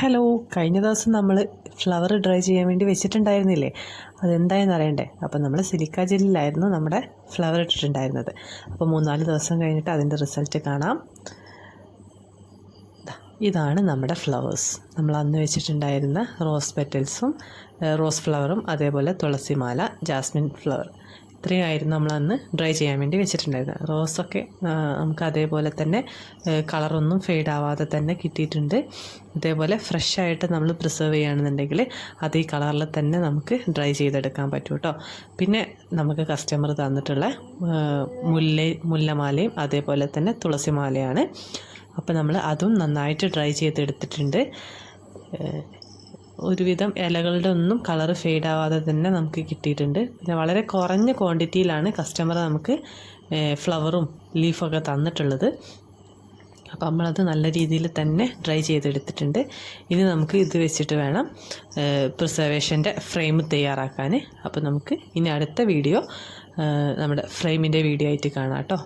Hello കഴിഞ്ഞ ദിവസം നമ്മൾ ഫ്ലവർ ഡ്രൈ ചെയ്യാൻ വേണ്ടി വെച്ചിട്ടുണ്ടായിരുന്നില്ലേ? അതെന്തായെന്ന് അറിയണ്ടേ? അപ്പോൾ നമ്മൾ സിലിക്ക ജെല്ലിലായിരുന്നു നമ്മുടെ ഫ്ലവർ ഇട്ടിട്ടുണ്ടായിരുന്നത്. അപ്പോൾ മൂന്നാൽ ദിവസം കഴിഞ്ഞിട്ട് അതിന്റെ റിസൾട്ട് കാണാം. ഇതാണ് നമ്മുടെ ഫ്ലവേഴ്സ് നമ്മൾ അന്ന് വെച്ചിട്ടുണ്ടായിരുന്ന റോസ് പെറ്റൽസും റോസ് ഫ്ലവറും അതേപോലെ തുളസിമാല ജാസ്മിൻ ഫ്ലവർ ഇത്രയുമായിരുന്നു നമ്മൾ അന്ന് ഡ്രൈ ചെയ്യാൻ വേണ്ടി വെച്ചിട്ടുണ്ടായിരുന്നത് റോസൊക്കെ നമുക്ക് അതേപോലെ തന്നെ കളറൊന്നും ഫെയ്ഡ് ആവാതെ തന്നെ കിട്ടിയിട്ടുണ്ട്. ഇതേപോലെ ഫ്രഷ് ആയിട്ട് നമ്മൾ പ്രിസർവ് ചെയ്യുകയാണെന്നുണ്ടെങ്കിൽ അത് ഈ കളറിൽ തന്നെ നമുക്ക് ഡ്രൈ ചെയ്തെടുക്കാൻ പറ്റും കേട്ടോ പിന്നെ നമുക്ക് കസ്റ്റമർ തന്നിട്ടുള്ള മുല്ല മുല്ലമാലയും അതേപോലെ തന്നെ തുളസിമാലയാണ്. അപ്പോൾ നമ്മൾ അതും നന്നായിട്ട് ഡ്രൈ ചെയ്തെടുത്തിട്ടുണ്ട്. ഒരുവിധം ഇലകളുടെ ഒന്നും കളർ ഫെയ്ഡ് ആവാതെ തന്നെ നമുക്ക് കിട്ടിയിട്ടുണ്ട്. പിന്നെ വളരെ കുറഞ്ഞ ക്വാണ്ടിറ്റിയിലാണ് കസ്റ്റമർ നമുക്ക് ഫ്ലവറും ലീഫൊക്കെ തന്നിട്ടുള്ളത്. അപ്പോൾ നമ്മളത് നല്ല രീതിയിൽ തന്നെ ഡ്രൈ ചെയ്തെടുത്തിട്ടുണ്ട്. ഇനി നമുക്ക് ഇത് വെച്ചിട്ട് വേണം പ്രിസർവേഷന്റെ ഫ്രെയിം തയ്യാറാക്കാൻ അപ്പോൾ നമുക്ക് ഇനി അടുത്ത വീഡിയോ നമ്മുടെ ഫ്രെയിമിന്റെ വീഡിയോ ആയിട്ട് കാണാം കേട്ടോ.